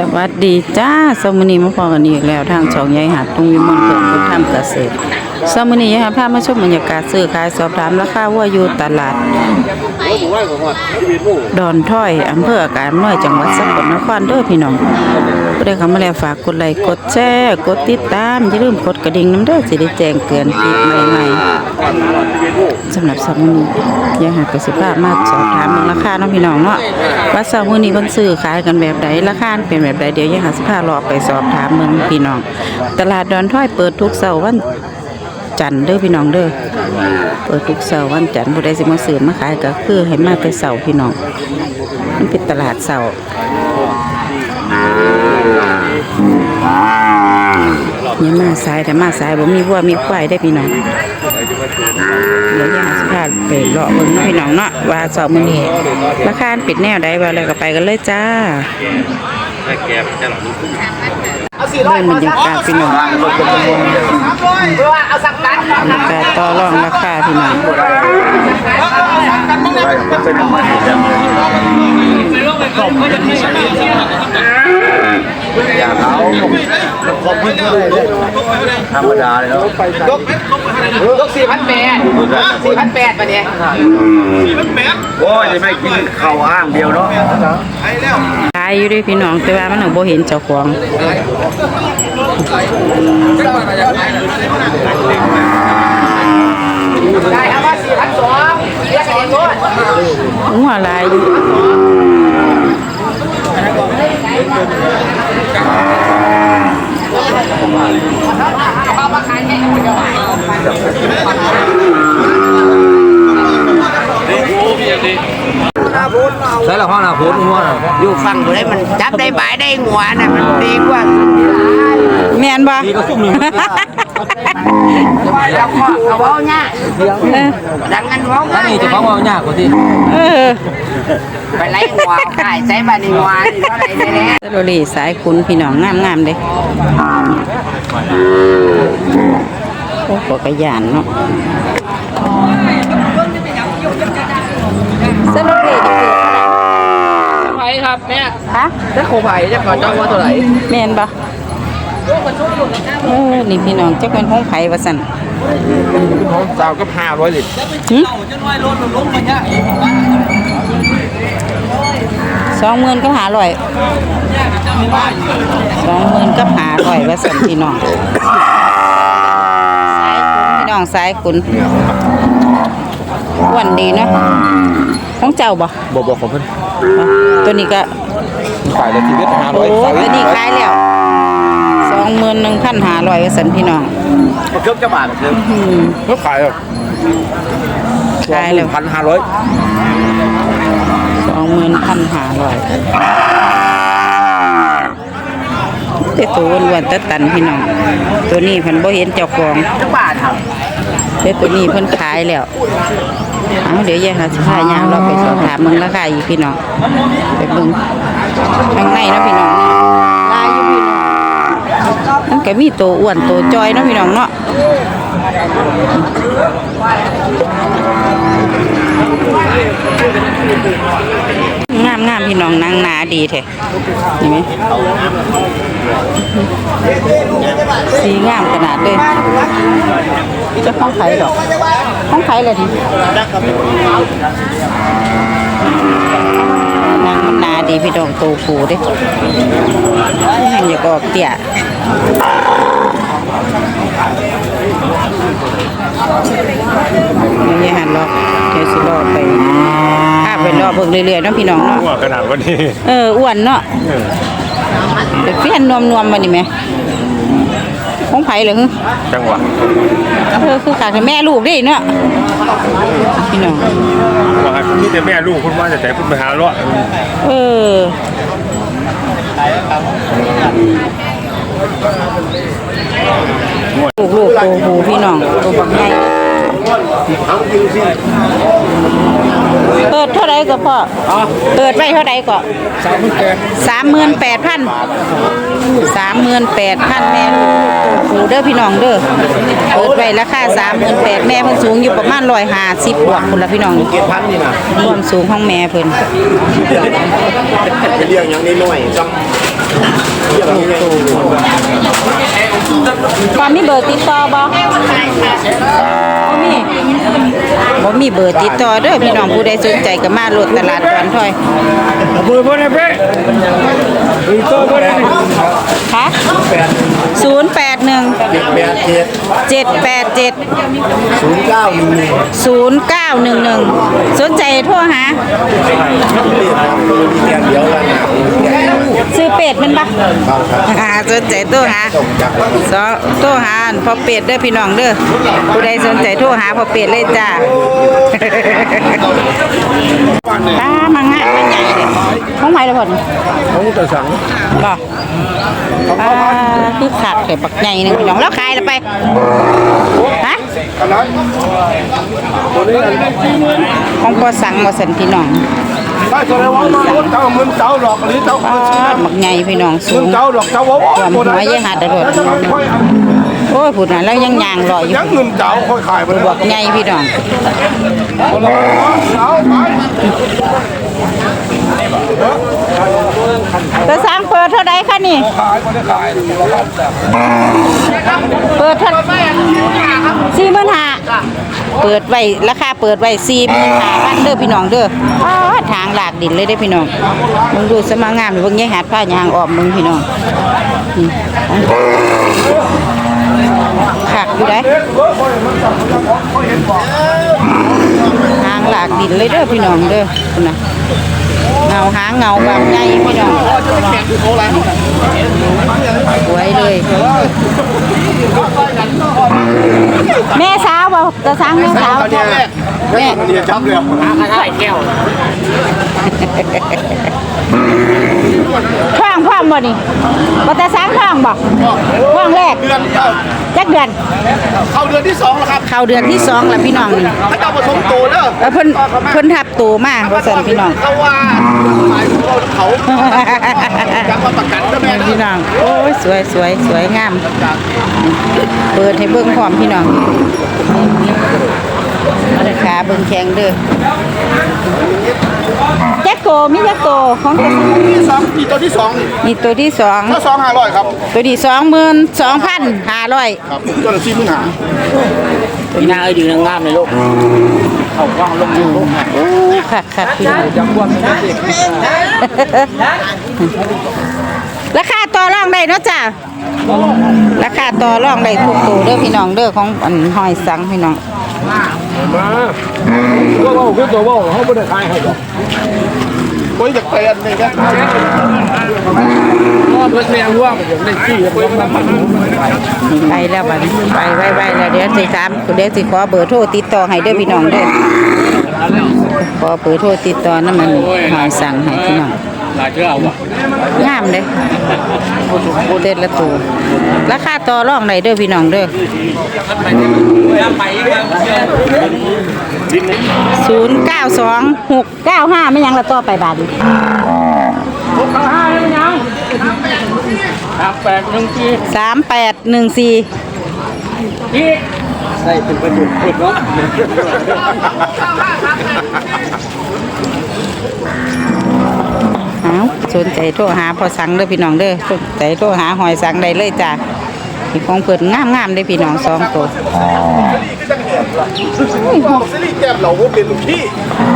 สวัสดีจ้าสมุนีมาพอกันอีกแล้วทางช่องใหญ่หาดตรงวิมลเกิดพุทธธรรมเกษตรสมุนียายหาพามาชมบรรยากาศซื้อขายสอบถามราคาวัวอยู่ตลาด ดอนถ้อยอำเภออาการน้อยจังหวัดสกลนครเด้อพี่น้องผู้ใดเข้ามาแล้วฝากกดไลค์กดแชร์กดติดตามอย่าลืมกดกระดิ่งน้ำเด้อสิได้แจ้งเตือนคลิปใหม่ๆสำหรับสมุนียายหาดกสิภาพมาสอบถามราคาเนาะพี่น้องเนาะว่าสมุนีเพิ่นซื้อขายกันแบบใดราคาเป็นแบบใดเดียวยายหาสิพารอไปสอบถามเมืองพี่น้อง ตลาดดอนถ้อยเปิดทุกเสาร์วันจันทร์เด้อพี่น้องเด้อเปิดทุกเสาร์วันจันทร์ผู้ใดสิมาซื้อมาขายก็คือให้มาแต่เสาร์พี่น้องมันเป็นตลาดเสาร์อย่ามาสายแต่มาสายบ่มีวัวมีควายได้พี่น้อง เดี๋ยวย่าสิพาไปเลาะเบิ่งเนาะพี่น้องเนาะว่าเสาร์มื้อนี้ราคาปิดแนวใดว่าอะไรก็ไปกันเลยจ้าเบิ่งบรรยากาศพี่น้องเอาสักตันแต่ต่อรองราคาพี่น้อง อย่าเขาขอบคุณเลยธรรมดาเลยเนาะยกยกสี่พันแปดสี่พันแปดปะเนี่ยโอ้ยไม่กินข้าวอ้างเดียวเนาะขายอยู่ด้วยพี่น้องแต่ว่ามันหนูโบเห็นเจ้าของได้เอามาสี่พันสองเรียกกันเองด้วยหัวลาย เอามาขายให้คนเดียวใช่ละห้องนาพูดง่วงอยู่ฝั่งบนได้มันจับได้บายได้หัวน่ะมันดีกว่าแม่นบ่นี่ก็ซุ่มหนึ่งแล้วก็เขาเอาเนี่ยดังกันร้องถ้านี่จะฟ้องเอายากกว่าที่เออ ไปไล่หัวขายใช้บานีหัวนี่เท่าไหร่เนี่ยตะโลลีสายคุณพี่น้องงามๆเด้โอ้ก็กระยานเนาะสโลลีนี่คือไผ่ครับแม่ฮะถ้าโคไผ่จะขอจ้องว่าเท่าไหร่แม่นบ่เออนี่พี่น้องจักเป็นห้องไผว่าซั่นสาวก็พาร้อยลิตรหึ สองหมื่นก็หาร้อยสองหมื่นก็หาร้อยว่าสันพี่น้องสายคุณพี่น้องสายคุณอ้วันดีเนาะของเจ้าบ่บอกบอกของเพิ่นบ่ตัวนี้ก็ฝ่ายละทีเด็ดห้าร้โอ้อยตัวนี้ขายแล้วสองหมื่นหนึ่งพันหาร้อยว่าสันพี่น้องเครื่องจะบาทเครื่องอืมเขาขายอะ ขายแล้วพันห้าร้อยสองหมื่นพันหาร้อยแต่ตัวอ้วนๆตะตันพี่น้อง ตัวนี้เพันบ่เห็นเจ้าของจังบาทครับแต่ตัวนี้เพิ่นขายแล้วเอาเดี๋ยวยายหาสิพายางเราไปสอบถามมึงราคาอีกพี่น้องไปเบิ่งข้างในเนาะพี่น้องนี่ลายอยู่พี่น้องมัน ก็มีตัวอ้วนตัวจอยเนาะพี่น้องเนาะงามงามพี่น้องนางนาดีแท้เห็นไหมสีงามขนาดเลยจะข้องไข่ดอกข้องไข่เลยดินางนาดีพี่น้องโตัวผูเด้แห่งอยากออกเตี่ย นี่หันรอบเดี๋ยวสิรอบไปข้าไปรอบเบิ่งเรื่อยๆเนาะพี่น้องเนาะว่าขนาดวันนี้เอออ้วนเนาะไปเพี้ยนนวมนวมๆมานี่ไหมของไผ่เหรอฮึจังหวะเออคือขาดแม่ลูกได้เนาะพี่น้องว่ามีแต่แม่ลูกคุณว่าจะแต่คุณไปหาเลาะเออ ลูกลูกโตหูพี่น้องตัวบักใหญ่เปิดเท่าไรก็พ่อเปิดไว้เท่าไรก็สามหมื่นแปดพันสามหมื่นแปดพันแม่ลูกลูกโตหูเด้อพี่น้องเด้อเปิดไว้ราคาสามหมื่นแปดแม่เพิ่นสูงอยู่ประมาณร้อยห้าสิบบวกคนละพี่น้องเก็บพันนี่นะความสูงของแม่เพิ่นไปเลี้ยงอย่างนี้หน่อยจัง ตัวพอมีเบอร์ติดต่อบ่บ่มีบ่มีเบอร์ติดต่อเด้อพี่น้องผู้ใดสนใจก็มาโลดตลาดก่อนถอยเบอร์บ่ได้เป๊ะอีโต้บ่ได้ค่ะศูนย์แปด หนึ่งแปดเจ็ดเจ็ดแปดเจ็ดศูนย์เก้าหนึ่งหนึ่งศูนย์เก้าหนึ่งหนึ่งสนใจโทรหามีแค่เดียวแล้วนะซื้อเป็ดแมันปะครับครับอ่าสนใจโทรหาสอโทรหาพอเป็ดเด้อพี่น้องเด้อผู้ใดสนใจโทรหาพอเป็ดเลยจ้าตามางานมันใหญ่เลยของไหนละพ่อนของตะสังบ่อ่าคือขาดแค่บักใหญ่หนึงพี่น้องแล้วขายแล้วไปฮะของพอสั่งมาสั่นพี่น้องถ้าตัวไหนว่ามารถเจ้ามึงเจ้าดอกหรือเจ้าปาดบักใหญ่พี่น้องสูงเจ้าดอกเจ้าว่าหัวยี่ยหาดรดโอ้ยพูดนะแล้วยังยางรอยอยู่ยังเงินเจ้าค่อยขายไปเลยบักใหญ่พี่น้องเอาไปจะสร้างเปิ ดเท่าใดคะนี่ ขายไม่ได้ขายเปิดเท่าสี่หมื่นห้าเปิดไว้ราคาเปิดไว้สี่หมื่นห้าพันเด้อพี่น้องเด้ออ้าทางหลากดินเลยเด้อพี่น้องมึงดูสมางามเบิ่งแย่หาดผ้ายางออมมึงพี่น้องนี่ขักอยู่ได้ทางหลากดินเลยเด้อพี่น้องเด้อพุ่นะ งาหางเงาบางใหญ่พี่น้องสวยเลย แม่สาวบ่จะสร้างแม่สาวแม่เดียวจับเลยท่องพร้อมบ่นี่บ่จะสร้างท่องบ่ท่องแรกเดือนจักเดือน เข้าเดือนที่สองแล้วครับ เข้าเดือนที่สองแล้วพี่น้องนี่ ถ้าเจ้าผสมโตเด้อเออเพิ่นเพิ่นทับตูมาว่าซั่นพี่น้องเขาว่าหมายถึงเราเขาจะมาประกันนะแม่นะพี่น้องโอ้ยสวยสวยสวยงาม เปิดให้เบิ่งพร้อมพี่น้องราคาเบิ่งแข็งเด้อ แจ็คโกมีแจ็คโกของตัวที่สองที่ตัวที่สองนี่นี่ตัวที่สองถ้าสองห้าร้อยครับตัวที่สองหมื่นสองพันห้าร้อยครับตัวละสี่หมื่นห้าพี่นาเอ้ยอยู่นางงามเลยลูกเขาว่างลงลูกค่ะค่ะพี่น้องจังหวัดนี้สิราคาต่อรองได้เนาะจ้ะราคาต่อรองได้ทุกตัวเด้อพี่น้องเด้อของอันหอยสังพี่น้อง มาก็ว่าคือตัวว่าเขาไม่ได้ขายให้หรอกโอ้ยอยากเปลี่ยนเลยครับรถแรงร่วงอย่างได้ที่รถน้ำมันไปแล้วบัดนี้ไปไว้ไว้แล้วเดี๋ยวสิถามเดี๋ยวสิขอเบอร์โทรติดต่อให้เด้อพี่น้องเด้อขอเบอร์โทรติดต่อนั่นมันหอยสั่งให้พี่น้อง หลายเจ้าว่ะงามเด้เด็ดละตัวราคาต่อรองได้เด้อพี่น้องเด้อศูนย์เก้าสองหกเก้าห้าไม่ยังละต่อไปบาทนี้ครับแปดหนึ่งปีสามแปดหนึ่งสี่ใส่เป็นประโยชน์พูดเนาะเอาสนใจโทรหาพอสังเด้อพี่น้องเด้อสนใจโทรหาหอยสังได้เลยจ้ะมีของเพิ่นงามงามๆเด้อพี่น้องสองตัวซีรีส์แก้มเราว่าเป็นลูกพี่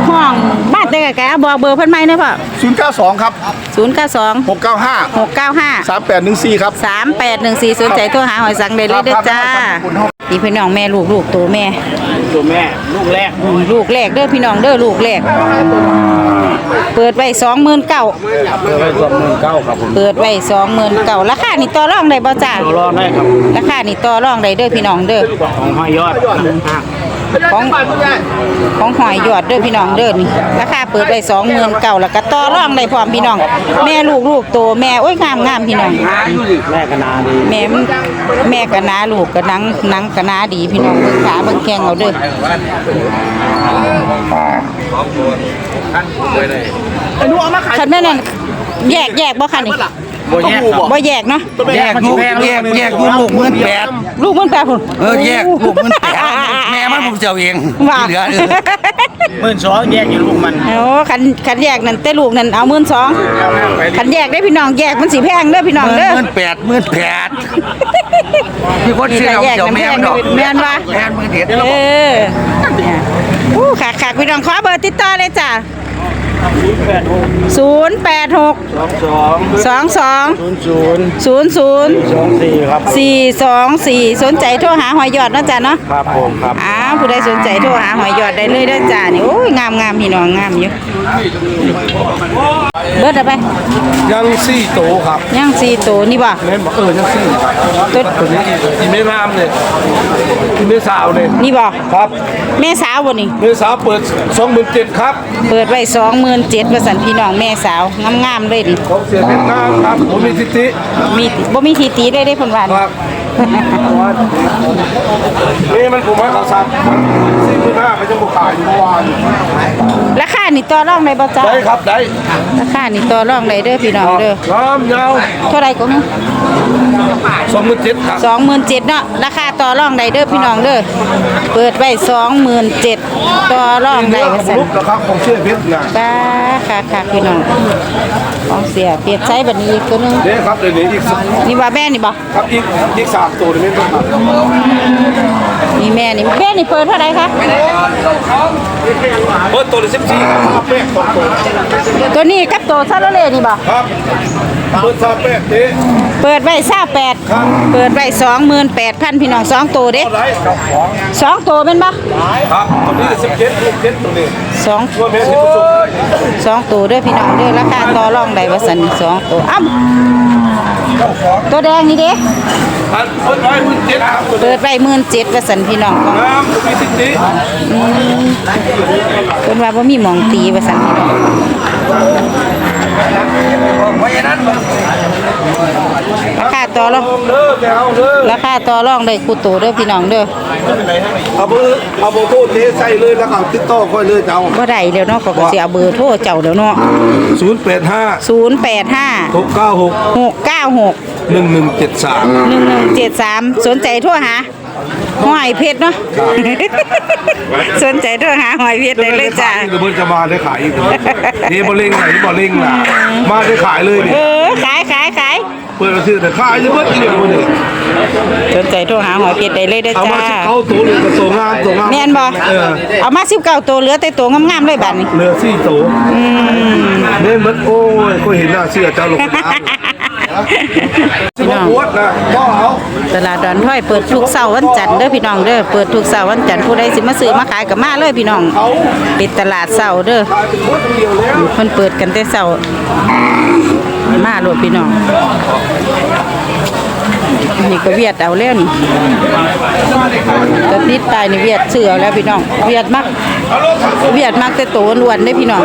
ห้องบ้านแต่ไกลๆเอาบอกเบอร์เพิ่นไหมเด้อพ่อศูนย์เก้าสองครับศูนย์เก้าสองหกเก้าห้าหกเก้าห้าสามแปดหนึ่งสี่ครับสามแปดหนึ่งสี่สนใจโทรหาหอยสังได้เลยเด้อจ้า ครับครับพี่พี่น้องแม่ลูกลูกตัวแม่ตัวแม่ลูกแรกอืมลูกแรกเด้อพี่น้องเด้อลูกแรก เปิดไว้สองหมื่นเก้าเปิดไว้สองหมื่นเก้าครับผมเปิดไว้สองหมื่นเก้าราคานี่ต่อรองได้บ่จ้าตัวรองได้ครับราคานี่ต่อรองได้เด้อพี่น้องเด้อของห้อยยอด ของของหอยยอดเด้อพี่น้องเด้อนี่ราคาเปิดไว้สองหมื่นเก้าแล้วก็ต่อรองได้พร้อมพี่น้อง แม่ลูกลูกโตแม่โอ้ยงามงามพี่น้องแม่กนาดีแม่มันแม่กะนาลูกกะนังหนังกะนาดีพี่น้องเบิ่งขาเบิ่งแข้งเอาเด้อไอ้หนูเอามาขายคันแม่นั่นแยกแยกบ่คันนี่ บ่แยกครับ บ่แยกเนาะแยกลูกแยกแยกลูกลูกหมื่นแปดลูกมันแปลพุ่นเออแยกลูกหมื่นแปดแม่มันผมเจ้าเองว่าที่เหลือเออหมื่นสองแยกอยู่ลูกมันโอ้คันคันแยกนั่นแต่ลูกนั่นเอาหมื่นสองคันแยกได้พี่น้องแยกมันสิแพงเด้อพี่น้องเด้อ หมื่นแปดหมื่นแปดมีคนเชื่อเอาเจ้าแม่มันดอกแม่นว่าแม่นมือเด็ดเออเนี่ยอู้ค่ะค่ะพี่น้องขอเบอร์ติดต่อเลยจ้ะ ศูนย์แปดหกสองสองสองศูนย์ศูนย์ศูนย์ศูนย์สองสี่ครับสี่สองสี่สนใจโทรหาหอยยอดเนาะจ้ะเนาะครับผมครับอ้าวผู้ใดสนใจโทรหาหอยยอดได้เลยเด้อจ้านี่โอ้ยงามงามพี่น้องงามอยู่เบิดเอาไปยังสี่โตครับย่างสี่ตัวนี่บ่แม่นบอกเออยังสี่ตัวตัวนี้อีเมรามเนี่ยอีเมสาวเนี่ยนี่บ่ครับแม่สาวบ่นี่เมสาวเปิดสองหมื่นเจ็ดครับ เปิดไว้สองหมื่นเจ็ดประสันพี่น้องแม่สาวงามๆเลยนี่ของเสียเป็นน้ำครับผมมีสิทธิมีบ่มีทีตีได้ได้เพิ่นว่าครับนี่มันผมให้เขาสั่งสี่หมื่นห้าไปจะบุกขายอยู่เมื่อวานราคานี่ต่อรองได้บ่จ้าได้ครับได้ราคานี่ต่อรองได้เด้อพี่น้องเด้อน้ำยาวเท่าไหร่ก็มี สองหมื่นเจ็ดครับสองหมื่นเจ็ดเนาะราคาต่อรองได้เด้อพี่น้องเด้อเปิดไว้สองหมื่นเจ็ดต่อรองได้เนื้อว่าของซั่นลูกนะครับของเชื่อเพชรนะป้าค่ะค่ะพี่น้องของเสียเปลี่ยนไซส์แบบนี้อีกตัวหนึงเด้ครับเดี๋ยวนี้อีกสักนี่ว่าแม่นี่บ่ครับอีกอีกสามตัวเดี๋ยวนี้ครับนี่แม่นี่แม่นี่เปิดเท่าไหร่คะเปิดตัวละสิบสี่ครับแป้งสองตัวตัวนี้กับตัวซาโลเล่นี่บ่ครับเปิดซาแป้งเด้ เปิดไว้ซาแปดครับเปิดไว้สองหมื่นแปดพันพี่น้องสองตัวเด้เท่าไหรครับสองตัวเป็นบ่ครับตัวนี้สิบเจ็ดลูกเจ็ดตัวนี้สองตัวแม่สิบสุกสองตัวเด้อพี่น้องเด้อราคาต่อรองได้ว่าซั่นนี่สองตัวอ้ำตัวแดงนี่เด้อันเปิดไว้หมื่นเจ็ดครับตัวนี้เปิดไว้หมื่นเจ็ดว่าซั่นพี่น้องของน้ำตัวมีสิทธิเพิ่นว่าบ่มีหมองตีว่าซั่นพี่น้องราคาต่อ รองเด้อแกเอาเด้อราคาต่อรองได้คู่ตัวเด้อพี่น้องเด้อเอาเบอร์เอาเบอร์โทรเทใส่เลยแล้วก็ติดต่อค่อยเลยเจ้าบ่ได้แล้วเนาะเขาก็สิเอาเบอร์โทรเจ้าแล้วเนาะศูนย์แปดห้า085หกเก้าหก696หนึ่งหนึ่งเจ็ดสาม1173 สนใจโทรหาหอยเพชรเนาะสนใจโทรหาหอยเพชรได้เลยจ้าเดี๋ยวเพิ่นจะมาได้ขายอีกนี่บ่เล่งไหนบ่เล่งล่ะมาได้ขายเลยเอนี่อขายขายขาย เปิดมาซื้อแต่ขายจะเบิดอีกแล้วนี่สนใจโทรหาหอยเพชรได้เลยเด้อเอาจ้า มาสิเข้าตัวเลยกับตัวงามตัวงามแม่นบ่เออเอามา19ตัวเหลือแต่ตัวงามๆเลยบัดนี้เหลือสี่ตัวเน่นมันโอ้ยก็เห็นหน้าเสื้อเจ้าลงไปน้ำสิบหกขวดนะก็เอา ตลาดดอนถ้อยเปิดทุกเสาร์วันจันทร์เด้อพี่น้องเด้อเปิดทุกเสาร์วันจันทร์ผู้ใดสิมาซื้อมาขายก็มาเลยพี่น้องเป็นตลาดเสาร์เด้อขายเป็นขวดเดียวแล้วเพิ่นเปิดกันแต่เสาร์ มาโลดพี่น้องนี่ก็เวียดเอาแล้วนี่ก็ติดตายนี่เวียดซื้อเอาแล้วพี่น้อง เวียดมักเวียดมักแต่โตล้วนเด้อพี่น้อง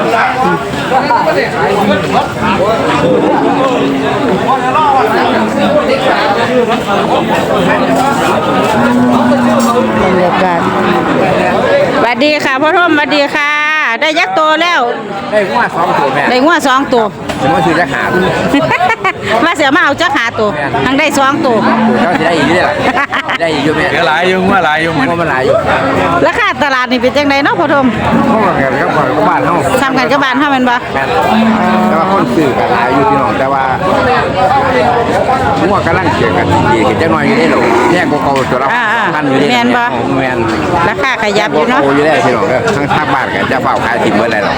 บรรยากาศสวัสดีค่ะพ่อท่อมสวัสดีค่ะ ได้ยักษ์โตแล้ว ได้หัวสองตัวแม่ได้งัวสองตัว ผมว่าคือจะหามาเสียมาเอาจักหาตัวทั้งได้สองตัวก็จะได้อีกเรื่อยได้อีกอยู่แม่หลายอยู่ว่าหลายอยู่เหมือนเพราะมันหลายอยู่ราคาตลาดนี่เป็นจังไดเนาะพ่อทมเพราะมันกันก็บ้านเฮาซ้ำกันกับบ้านเฮาแม่นบ่แม่นแต่ว่าคนซื้อกันหลายอยู่พี่น้องแต่ว่า หัวกำลังเกี่ยกันดีกันจังหน่อยอยู่ได้หรอกแยกกว่าเก่าตัวละพันอยู่ได้แม่นราคาขยับอยู่เนาะโอ้ยได้พี่น้องเด้อทั้งทางบ้านกันจะเฝ้าขายถิ่มเมื่อไรหรอก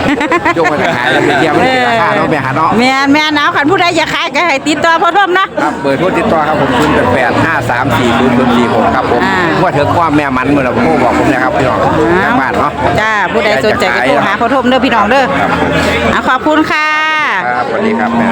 ยกมาขายแล้วไปเที่ยวไม่ได้ราคาเนาะไปหาเนาะแม่นแม่นเอาคันผู้ใดอยากขายก็ให้ติดต่อพ่อทมเนาะครับเบอร์โทรติดต่อครับผม0 8 5 3 4 0 0 4 6ครับผมอ่าว่าเถอะว่าแม่มันเมื่อเราโทรบอกผมนะครับพี่น้องทางบ้านเนาะจ้าผู้ใดสนใจก็โทรหาพ่อทมเด้อพี่น้องเด้อครับเอาขอบคุณค่ะครับสวัสดีครับแม่